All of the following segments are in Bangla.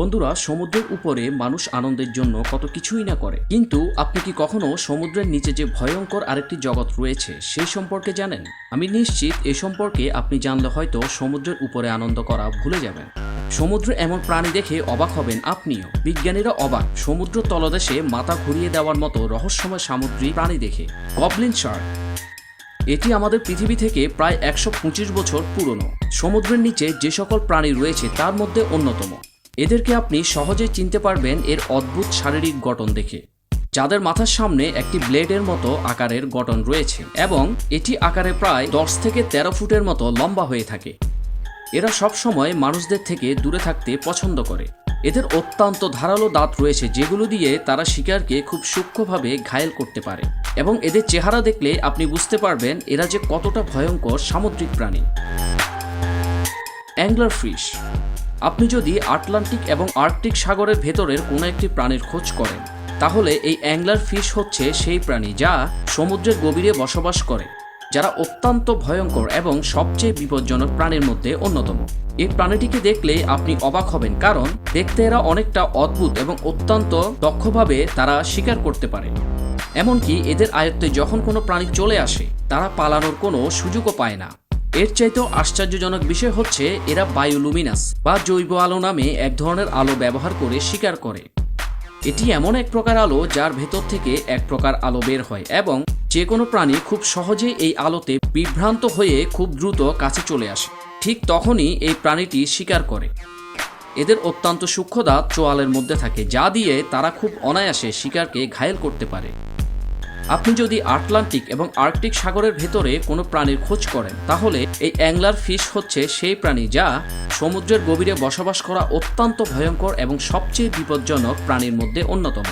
বন্ধুরা, সমুদ্রের উপরে মানুষ আনন্দের জন্য কত কিছুই না করে। কিন্তু আপনি কি কখনো সমুদ্রের নিচে যে ভয়ঙ্কর আরেকটি জগৎ রয়েছে, সেই সম্পর্কে জানেন? আমি নিশ্চিত এ সম্পর্কে আপনি জানলে হয়তো সমুদ্রের উপরে আনন্দ করা ভুলে যাবেন। সমুদ্রে এমন প্রাণী দেখে অবাক হবেন আপনিও। বিজ্ঞানীরা অবাক। সমুদ্র তলদেশে মাথা ঘুরিয়ে দেওয়ার মতো রহস্যময় সামুদ্রিক প্রাণী দেখে। Goblin shark. এটি আমাদের পৃথিবী থেকে প্রায় একশো পঁচিশ বছর পুরনো। সমুদ্রের নিচে যে সকল প্রাণী রয়েছে, তার মধ্যে অন্যতম। এদেরকে আপনি সহজেই চিনতে পারবেন এর অদ্ভুত শারীরিক গঠন দেখে। যাদের মাথার সামনে একটি ব্লেডের মতো আকারের গঠন রয়েছে এবং এটি আকারে প্রায় দশ থেকে তেরো ফুটের মতো লম্বা হয়ে থাকে। এরা সব সময় মানুষদের থেকে দূরে থাকতে পছন্দ করে। এদের অত্যন্ত ধারালো দাঁত রয়েছে যেগুলো দিয়ে তারা শিকারকে খুব সূক্ষ্মভাবে ঘায়েল করতে পারে এবং এদের চেহারা দেখলে আপনি বুঝতে পারবেন এরা যে কতটা ভয়ঙ্কর সামুদ্রিক প্রাণী। Angler fish. আপনি যদি আটলান্টিক এবং আর্কটিক সাগরের ভেতরের কোনো একটি প্রাণীর খোঁজ করেন, তাহলে এই অ্যাংলার ফিশ হচ্ছে সেই প্রাণী যা সমুদ্রের গভীরে বসবাস করে, যারা অত্যন্ত ভয়ঙ্কর এবং সবচেয়ে বিপজ্জনক প্রাণীর মধ্যে অন্যতম। এই প্রাণীটিকে দেখলে আপনি অবাক হবেন, কারণ দেখতে এরা অনেকটা অদ্ভুত এবং অত্যন্ত দক্ষভাবে তারা শিকার করতে পারে। এমনকি এদের আয়ত্তে যখন কোনো প্রাণী চলে আসে, তারা পালানোর কোনো সুযোগও পায় না। এর চাইতেও আশ্চর্যজনক বিষয় হচ্ছে, এরা বায়োলুমিনাস বা জৈব আলো নামে এক ধরনের আলো ব্যবহার করে শিকার করে। এটি এমন এক প্রকার আলো যার ভেতর থেকে এক প্রকার আলো বের হয় এবং যে কোনো প্রাণী খুব সহজে এই আলোতে বিভ্রান্ত হয়ে খুব দ্রুত কাছে চলে আসে। ঠিক তখনই এই প্রাণীটি শিকার করে। এদের অত্যন্ত সূক্ষ্ম দাঁত চোয়ালের মধ্যে থাকে, যা দিয়ে তারা খুব অনায়াসে শিকারকে ঘায়েল করতে পারে। আপনি যদি আটলান্টিক এবং আর্কটিক সাগরের ভেতরে কোনো প্রাণীর খোঁজ করেন, তাহলে এই অ্যাংলার ফিশ হচ্ছে সেই প্রাণী যা সমুদ্রের গভীরে বসবাস করা অত্যন্ত ভয়ঙ্কর এবং সবচেয়ে বিপজ্জনক প্রাণীর মধ্যে অন্যতম।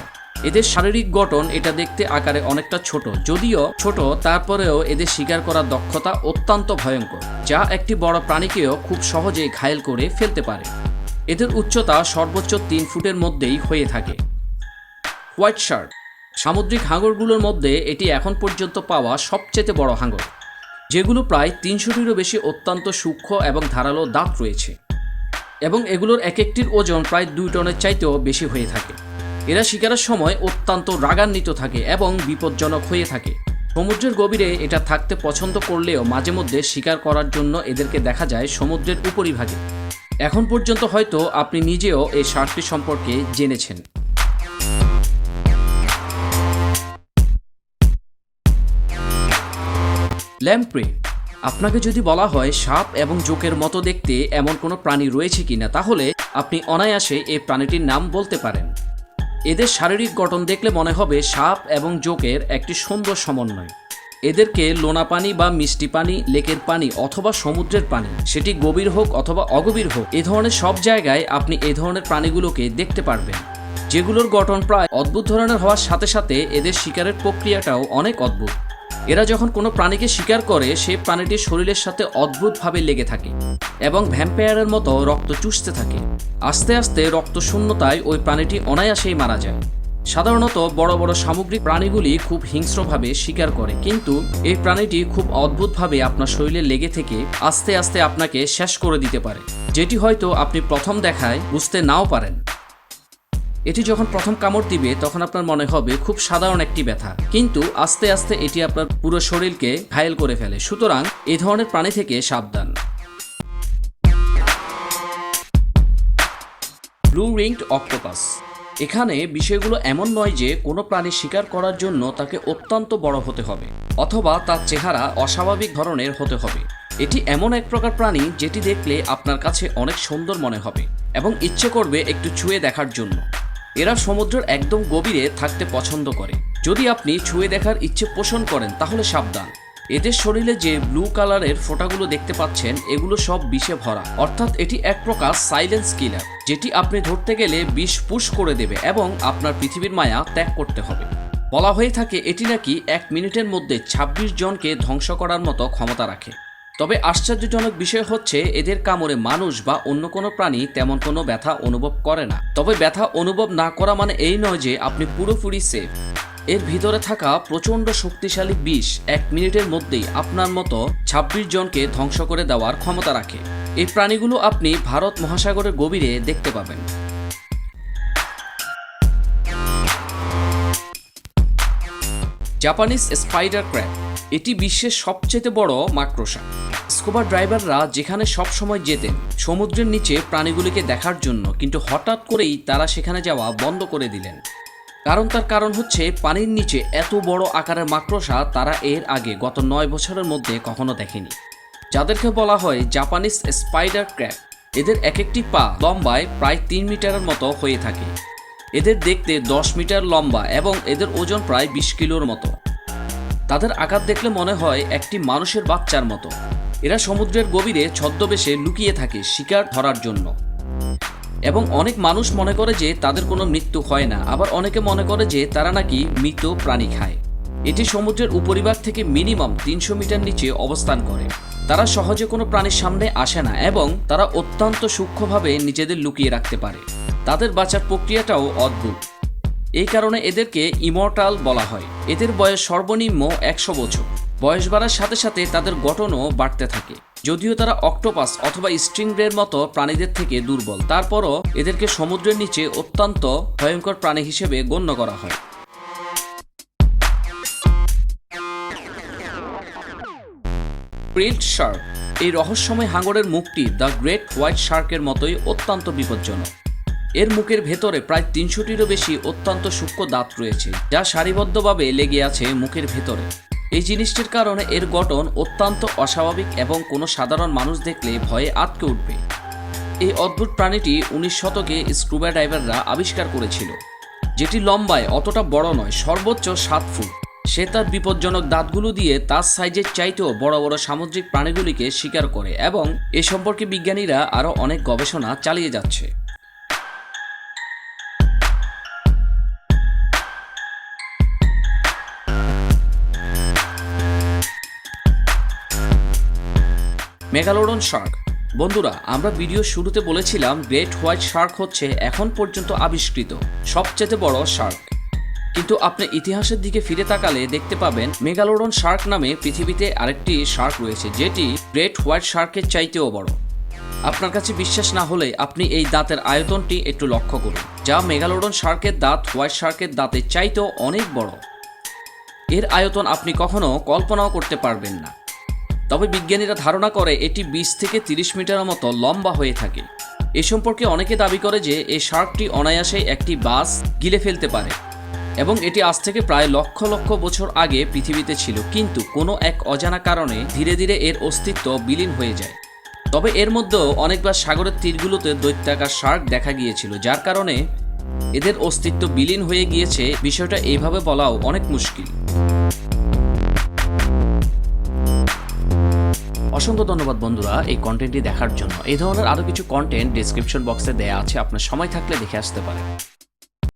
এদের শারীরিক গঠন এটা দেখতে আকারে অনেকটা ছোট, যদিও ছোট, তারপরেও এদের শিকার করার দক্ষতা অত্যন্ত ভয়ঙ্কর, যা একটি বড় প্রাণীকেও খুব সহজেই ঘায়েল করে ফেলতে পারে। এদের উচ্চতা সর্বোচ্চ তিন ফুটের মধ্যেই হয়ে থাকে। হোয়াইট শার্ক সামুদ্রিক হাঙরগুলোর মধ্যে এটি এখন পর্যন্ত পাওয়া সবচেয়ে বড় হাঙর যেগুলো প্রায় তিনশোটিরও বেশি অত্যন্ত সূক্ষ্ম এবং ধারালো দাঁত রয়েছে। এবং এগুলোর এক একটির ওজন প্রায় দুই টনের চাইতেও বেশি হয়ে থাকে। এরা শিকারের সময় অত্যন্ত রাগান্বিত থাকে এবং বিপজ্জনক হয়ে থাকে। সমুদ্রের গভীরে এটা থাকতে পছন্দ করলেও মাঝে মধ্যে শিকার করার জন্য এদেরকে দেখা যায় সমুদ্রের উপরিভাগে। এখন পর্যন্ত হয়তো আপনি নিজেও এই শার্কটি সম্পর্কে জেনেছেন। ল্যাম্প্রে আপনাকে যদি বলা হয় সাপ এবং জোকের মতো দেখতে এমন কোনো প্রাণী রয়েছে কিনা, তাহলে আপনি অনায়াসে এই প্রাণীটির নাম বলতে পারেন। এদের শারীরিক গঠন দেখলে মনে হবে সাপ এবং জোকের একটি সুন্দর সমন্বয়। এদেরকে লোনা পানি বা মিষ্টি পানি, লেকের পানি অথবা সমুদ্রের পানি, সেটি গভীর হোক অথবা অগভীর হোক, এ ধরনের সব জায়গায় আপনি এ ধরনের প্রাণীগুলোকে দেখতে পারবেন। যেগুলোর গঠন প্রায় অদ্ভুত ধরনের হওয়ার সাথে সাথে এদের শিকারের প্রক্রিয়াটাও অনেক অদ্ভুত। এরা যখন কোনো প্রাণীকে শিকার করে, সে প্রাণীটির শরীরের সাথে অদ্ভুতভাবে লেগে থাকে এবং ভ্যাম্পায়ারের মতো রক্ত চুষতে থাকে। আস্তে আস্তে রক্ত শূন্যতায় ওই প্রাণীটি অনায়াসেই মারা যায়। সাধারণত বড় বড় সামুদ্রিক প্রাণীগুলি খুব হিংস্রভাবে শিকার করে, কিন্তু এই প্রাণীটি খুব অদ্ভুতভাবে আপনার শরীরে লেগে থেকে আস্তে আস্তে আপনাকে শেষ করে দিতে পারে, যেটি হয়তো আপনি প্রথম দেখায় বুঝতে নাও পারেন। এটি যখন প্রথম কামড় দিবে, তখন আপনার মনে হবে খুব সাধারণ একটি ব্যথা। কিন্তু আস্তে আস্তে এটি আপনার পুরো শরীরকে ঘায়েল করে ফেলে। সুতরাং এ ধরনের প্রাণী থেকে সাবধান। Blue ringed octopus. এখানে বিষয়গুলো এমন নয় যে কোনো প্রাণী শিকার করার জন্য তাকে অত্যন্ত বড় হতে হবে, অথবা তার চেহারা অস্বাভাবিক ধরনের হতে হবে। এটি এমন এক প্রকার প্রাণী যেটি দেখলে আপনার কাছে অনেক সুন্দর মনে হবে এবং ইচ্ছে করবে একটু ছুঁয়ে দেখার জন্য। এরা সমুদ্রের একদম গভীরে থাকতে পছন্দ করে। যদি আপনি ছুঁয়ে দেখার ইচ্ছে পোষণ করেন, তাহলে সাবধান। এদের শরীরে যে ব্লু কালারের ফোঁটাগুলো দেখতে পাচ্ছেন, এগুলো সব বিষে ভরা। অর্থাৎ এটি এক প্রকার সাইলেন্স কিলার, যেটি আপনি ধরতে গেলে বিষ পুশ করে দেবে এবং আপনার পৃথিবীর মায়া ত্যাগ করতে হবে। বলা হয়ে থাকে, এটি নাকি এক মিনিটের মধ্যে ২৬ জনকে ধ্বংস করার মতো ক্ষমতা রাখে। তবে আশ্চর্যজনক বিষয় হচ্ছে, এদের কামড়ে মানুষ বা অন্য কোনো প্রাণী তেমন কোনো ব্যথা অনুভব করে না। তবে ব্যথা অনুভব না করা মানে এই নয় যে আপনি পুরোপুরি সেফ এর ভিতরে থাকা প্রচণ্ড শক্তিশালী বিষ এক মিনিটের মধ্যেই আপনার মতো ২৬ জনকে ধ্বংস করে দেওয়ার ক্ষমতা রাখে। এই প্রাণীগুলো আপনি ভারত মহাসাগরের গভীরে দেখতে পাবেন। জাপানিজ স্পাইডার ক্র্যাব, এটি বিশ্বের সবচেয়ে বড় মাকড়সা। স্কুবা ড্রাইভাররা যেখানে সব সময় যেতেন, সমুদ্রের নিচে প্রাণীগুলিকে দেখার জন্য, কিন্তু হঠাৎ করেই তারা সেখানে যাওয়া বন্ধ করে দিলেন। কারণ তার কারণ হচ্ছে, পানির নিচে এত বড় আকারের মাকড়সা তারা এর আগে গত নয় বছরের মধ্যে কখনো দেখেনি। যাদেরকে বলা হয় জাপানিজ স্পাইডার ক্র্যাব, এদের এক একটি পা লম্বায় প্রায় তিন মিটারের মতো হয়ে থাকে। এদের দেখতে দশ মিটার লম্বা এবং এদের ওজন প্রায় বিশ কিলোর মতো। তাদের আকার দেখলে মনে হয় একটি মানুষের বাচ্চার মতো। এরা সমুদ্রের গভীরে ছদ্মবেশে লুকিয়ে থাকে শিকার ধরার জন্য। এবং অনেক মানুষ মনে করে যে তাদের কোনো মৃত্যু হয় না। আবার অনেকে মনে করে যে তারা নাকি মৃত প্রাণী খায়। এটি সমুদ্রের উপরিভাগ থেকে মিনিমাম তিনশো মিটার নিচে অবস্থান করে। তারা সহজে কোনো প্রাণীর সামনে আসে না এবং তারা অত্যন্ত সূক্ষ্মভাবে নিজেদের লুকিয়ে রাখতে পারে। তাদের বাঁচার প্রক্রিয়াটাও অদ্ভুত। এই কারণে এদেরকে ইমর্টাল বলা হয়। এদের বয়স সর্বনিম্ন একশো বছর। বয়স বাড়ার সাথে সাথে তাদের গঠনও বাড়তে থাকে। যদিও তারা অক্টোপাস অথবা স্ট্রিংরের মতো প্রাণীদের থেকে দুর্বল, তারপরও এদেরকে সমুদ্রের নিচে অত্যন্ত ভয়ঙ্কর প্রাণী হিসেবে গণ্য করা হয়। শার্ক। এই রহস্যময় হাঙরের মুখটি দ্য গ্রেট হোয়াইট শার্কের মতোই অত্যন্ত বিপজ্জনক। এর মুখের ভেতরে প্রায় তিনশোটিরও বেশি অত্যন্ত সূক্ষ্ম দাঁত রয়েছে, যা সারিবদ্ধভাবে লেগে আছে মুখের ভেতরে। এই জিনিসটির কারণে এর গঠন অত্যন্ত অস্বাভাবিক এবং কোনো সাধারণ মানুষ দেখলে ভয়ে আটকে উঠবে। এই অদ্ভুত প্রাণীটি উনিশ শতকে স্ক্রুবা ডাইভাররা আবিষ্কার করেছিল, যেটি লম্বায় অতটা বড় নয়, সর্বোচ্চ সাত ফুট। সে তার বিপজ্জনক দাঁতগুলো দিয়ে তার সাইজের চাইতেও বড় বড় সামুদ্রিক প্রাণীগুলিকে শিকার করে এবং এ সম্পর্কে বিজ্ঞানীরা আরও অনেক গবেষণা চালিয়ে যাচ্ছে। Megalodon shark. বন্ধুরা, আমরা ভিডিও শুরুতে বলেছিলাম গ্রেট হোয়াইট শার্ক হচ্ছে এখন পর্যন্ত আবিষ্কৃত সবচেয়ে বড় শার্ক। কিন্তু আপনি ইতিহাসের দিকে ফিরে তাকালে দেখতে পাবেন মেগালোডন শার্ক নামে পৃথিবীতে আরেকটি শার্ক রয়েছে, যেটি গ্রেট হোয়াইট শার্কের চাইতেও বড়। আপনার কাছে বিশ্বাস না হলে আপনি এই দাঁতের আয়তনটি একটু লক্ষ্য করুন, যা মেগালোডন শার্কের দাঁত হোয়াইট শার্কের দাঁতের চাইতেও অনেক বড়। এর আয়তন আপনি কখনো কল্পনাও করতে পারবেন না। তবে বিজ্ঞানীরা ধারণা করে এটি বিশ থেকে তিরিশ মিটারের মতো লম্বা হয়ে থাকে। এ সম্পর্কে অনেকে দাবি করে যে এই শার্কটি অনায়াসে একটি বাস গিলে ফেলতে পারে এবং এটি আজ থেকে প্রায় লক্ষ লক্ষ বছর আগে পৃথিবীতে ছিল। কিন্তু কোনো এক অজানা কারণে ধীরে ধীরে এর অস্তিত্ব বিলীন হয়ে যায়। তবে এর মধ্যেও অনেকবার সাগরের তীরগুলোতে দৈত্যাকার শার্ক দেখা গিয়েছিল, যার কারণে এদের অস্তিত্ব বিলীন হয়ে গিয়েছে। বিষয়টা এইভাবে বলাও অনেক মুশকিল। অসংখ্য ধন্যবাদ বন্ধুরা এই কন্টেন্টটি দেখার জন্য। এই ধরনের আরও কিছু কন্টেন্ট ডিসক্রিপশন বক্সে দেওয়া আছে, আপনার সময় থাকলে দেখে আসতে পারেন।